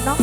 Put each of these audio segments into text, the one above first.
nó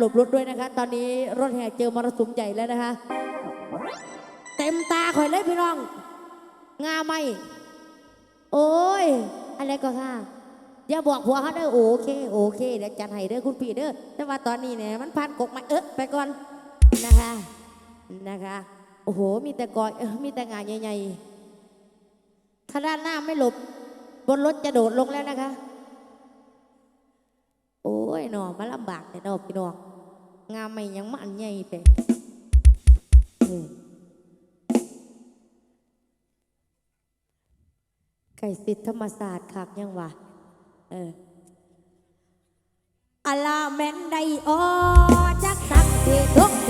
หลบรถด้วยนะคะ ตอนนี้รถแห่เจอมรสุมใหญ่แล้วนะคะ เต็มตาข่อยเลยพี่น้อง งาไม่ โอ้ย อะไรก็ค่ะอย่าบอกผัวเขาเด้อโอเค โอเคเดี๋ยวจัดให้เด้อคุณพี่เด้อแต่ว่าตอนนี้เนี่ยมันพันกกมาเออไปก่อนนะคะนะคะโอ้โห มีแต่กอยมีแต่งานใหญ่ๆถ้าด้านหน้าไม่หลบบนรถจะโดดลงแล้วนะคะ โอ้ยหนอมาลำบากแต่นอพี่น้อง งามไม่ยังมาอันใหญ่แต่ไก่สิทธรรมศาสตร์คักยังวะเอออลาเมนไดโอจักสักที่ทุก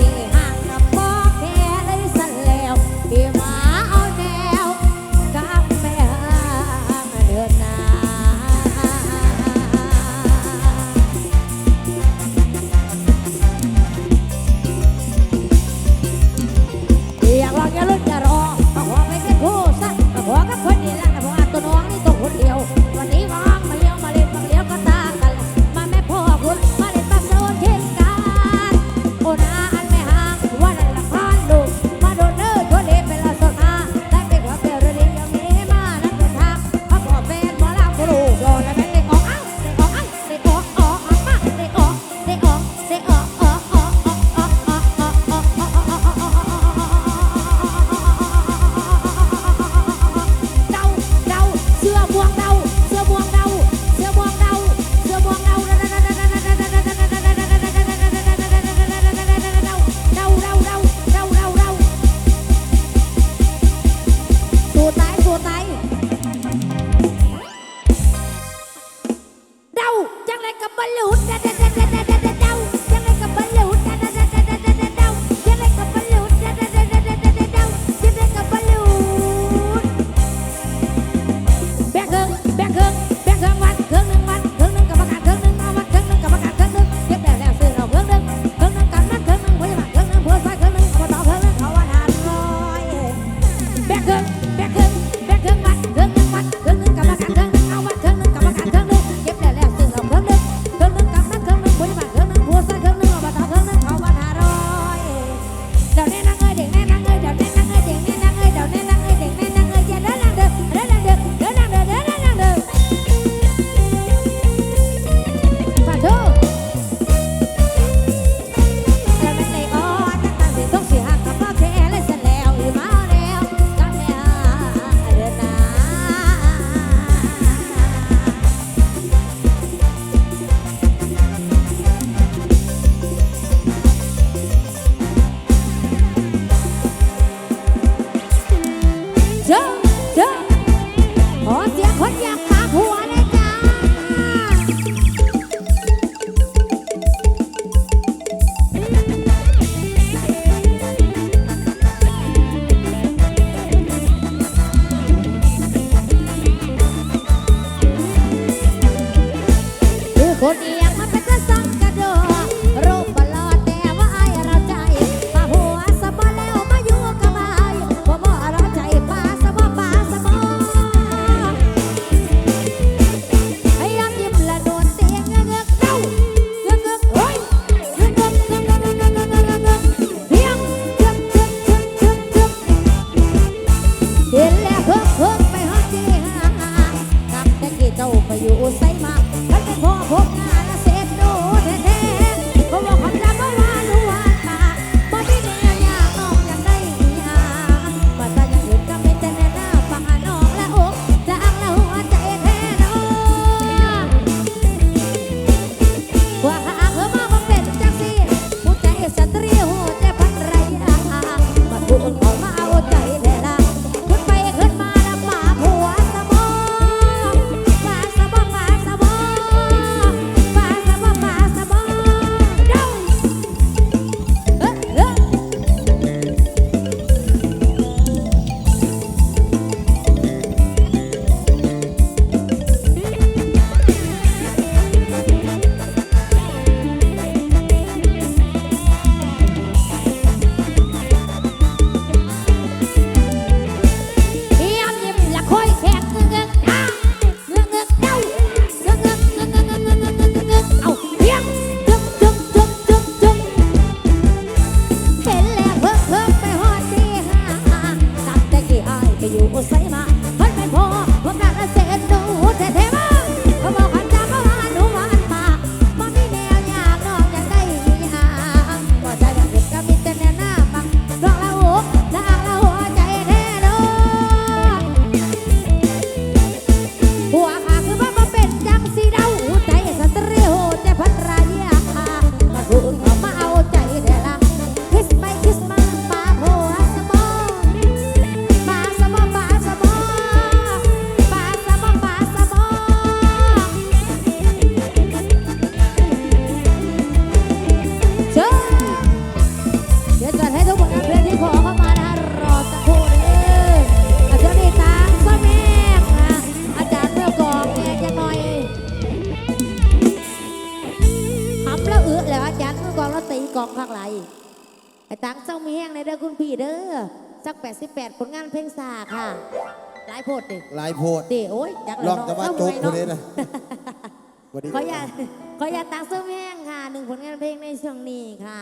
88 ผลงานเพลงสาค่ะ หลายโพดดิหลายโพดดิโอ้ยอยากลองจะว่าโจ๊กคนนี้นะวันนี้ขออยากขออยากตักเสื้อแห้งค่ะหนึ่งผลงานเพลงในช่วงนี้ค่ะ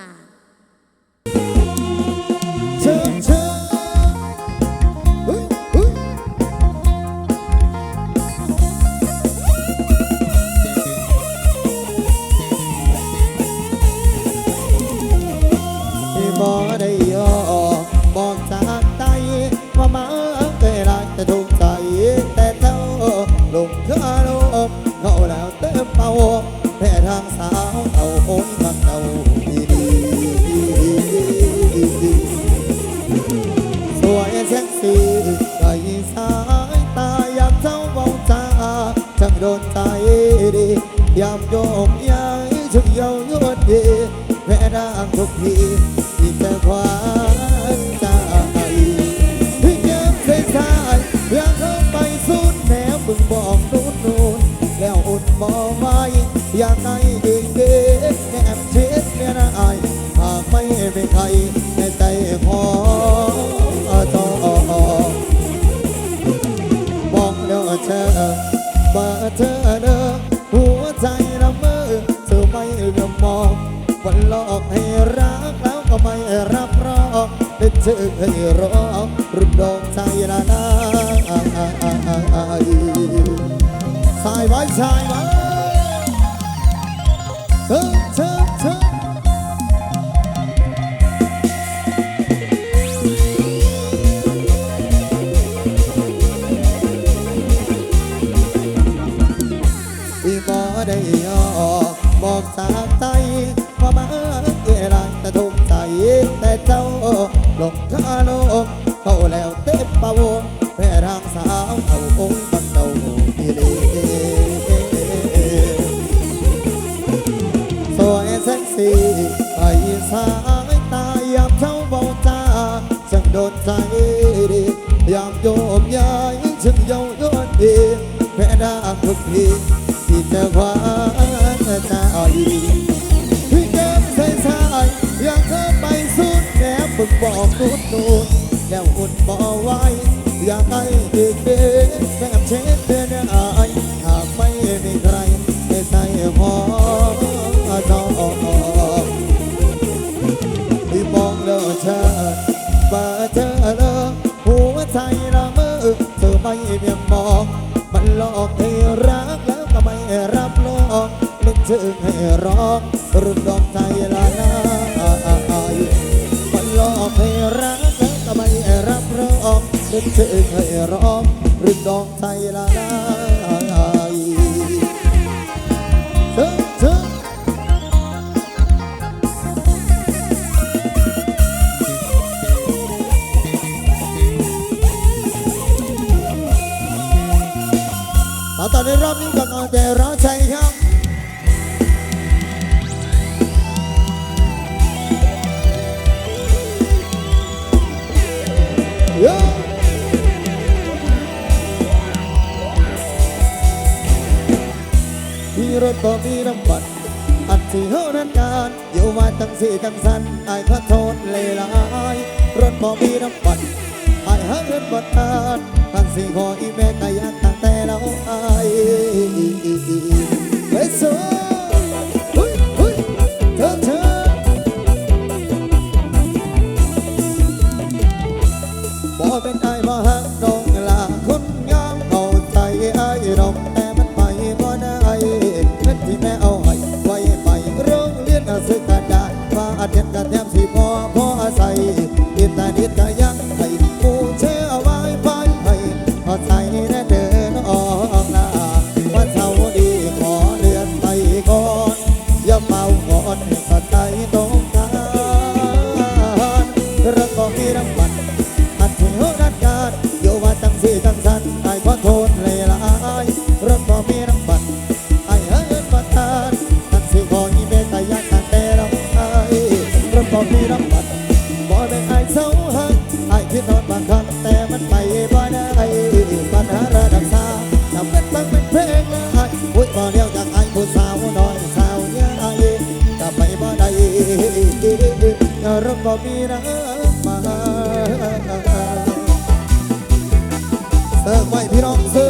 lùng giữa đô ngậu đào tế bao mẹ thang sáo tàu hôn ngập đầu đi đi đi đi đi đi. Rồi sexy gầy sái ta yam trong vòng cha chẳng đồn tay đi yam vô yam อยากได้เด็กเด็กแอบชิดเมียนายหากไม่เป็นใครในใจพอจอบองเด้อเธอว่าเธอเด้อหัวใจละเมอเธอไม่เลืมมองวันหลอกให้รักแล้วก็ไม่รับรองได้เจอให้รองรุ่นดองใจลานาสายไว้ชายไว้ อเธอเได้ออบอกสาใจว่ามาเกลังแต่ทุ่ใจแต่เจ้าหลงคาโลกเข้าแล้วเต็มปะวง ทุกทีที่จะคว้านตาอ่อยพี่แก้มใสๆอยากเธอไปสุดแก้มบึกบอกนุดนูนแล้วอุดบ่อไว้อยากให้เด็ก รือดอกไทยลานามันหลอกให้รักแล้วทำไมรับรองนึกถึงให้ร้องรือดอกไทยลานา รถบ่มีน้ำบัดอันที่เฮานั้นการอยู่มาตั้งสี่ตั้งสันไอ้ขอโทษเลยลายรถบ่มีน้ำบัดอายหาเงินบ่ทันทั้งสี่ขออีแม่ก็ยากตั้งแต่เราไอ้เฮ้ยสู้ gì tăng dân ai thoát thôn เลิกไว้พี่น้องซื้